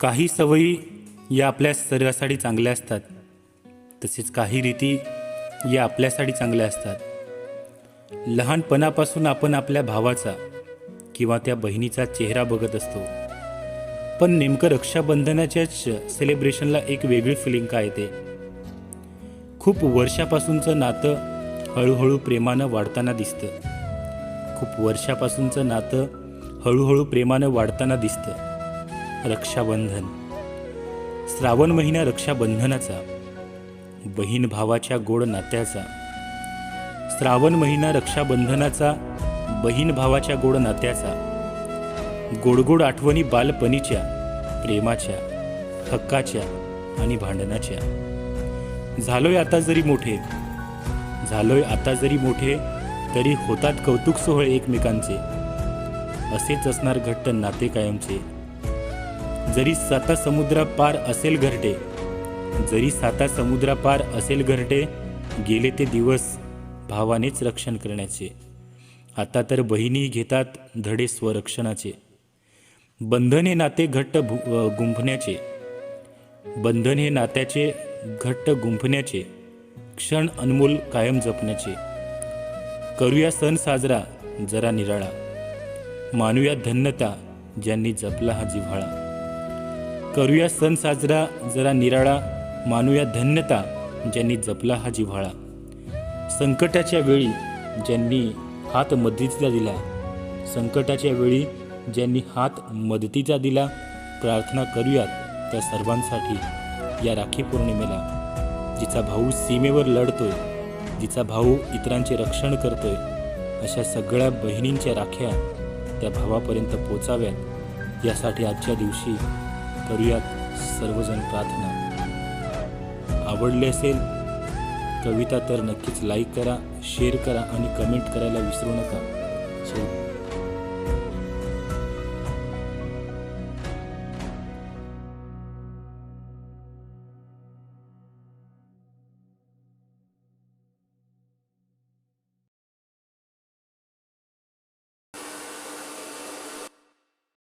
काही सवयी या आपल्या शरीरासाठी चांगल्या असतात. तसेच काही रीती या आपल्यासाठी चांगल्या असतात. लहानपणापासून आपण आपल्या भावाचा किंवा त्या बहिणीचा चेहरा बघत असतो. पण नेमकं रक्षाबंधनाच्याच सेलिब्रेशनला एक वेगळी फिलिंग काय येते? खूप वर्षापासूनचं नातं हळूहळू प्रेमानं वाढताना दिसतं. खूप वर्षापासूनचं नातं हळूहळू प्रेमानं वाढताना दिसतं. रक्षाबंधन. श्रावण महिना रक्षाबंधनाचा बहीण भावाच्या गोड नात्याचा. श्रावण महिना रक्षाबंधनाचा बहीण भावाच्या गोड नात्याचा. गोडगोड आठवणी बालपणीच्या प्रेमाच्या हक्काच्या आणि भांडणाच्या. झालोय आता जरी मोठे झालोय आता जरी मोठे तरी होतात कौतुक सोहळे एकमेकांचे. असेच असणार घट्ट नाते कायमचे. जरी साता समुद्रापार असेल घरटे जरी साता समुद्रापार असेल घरटे गेले ते दिवस भावानेच रक्षण करण्याचे. आता तर बहिणी घेतात धडे स्वरक्षणाचे. बंधन हे नाते घट्ट भु- गुंफण्याचे. बंधन हे नात्याचे घट्ट गुंफण्याचे. क्षण अनमोल कायम जपण्याचे. करूया सण साजरा जरा निराळा. मानूया धन्यता ज्यांनी जपला हा जिव्हाळा. करूया सण साजरा जरा निराळा मानूया धन्यता ज्यांनी जपला हा जिव्हाळा. संकटाच्या वेळी ज्यांनी हात मदतीचा दिला संकटाच्या वेळी ज्यांनी हात मदतीचा दिला प्रार्थना करूयात त्या सर्वांसाठी या राखी पौर्णिमेला जिचा भाऊ सीमेवर लढतोय जिचा भाऊ इतरांचे रक्षण करतोय अशा सगळ्या बहिणींच्या राख्या त्या भावापर्यंत पोचाव्यात यासाठी आजच्या दिवशी करूयात सर्वजण प्रार्थना. आवडले असेल कविता तर नक्कीच लाईक करा शेअर करा आणि कमेंट करायला विसरू नका. सो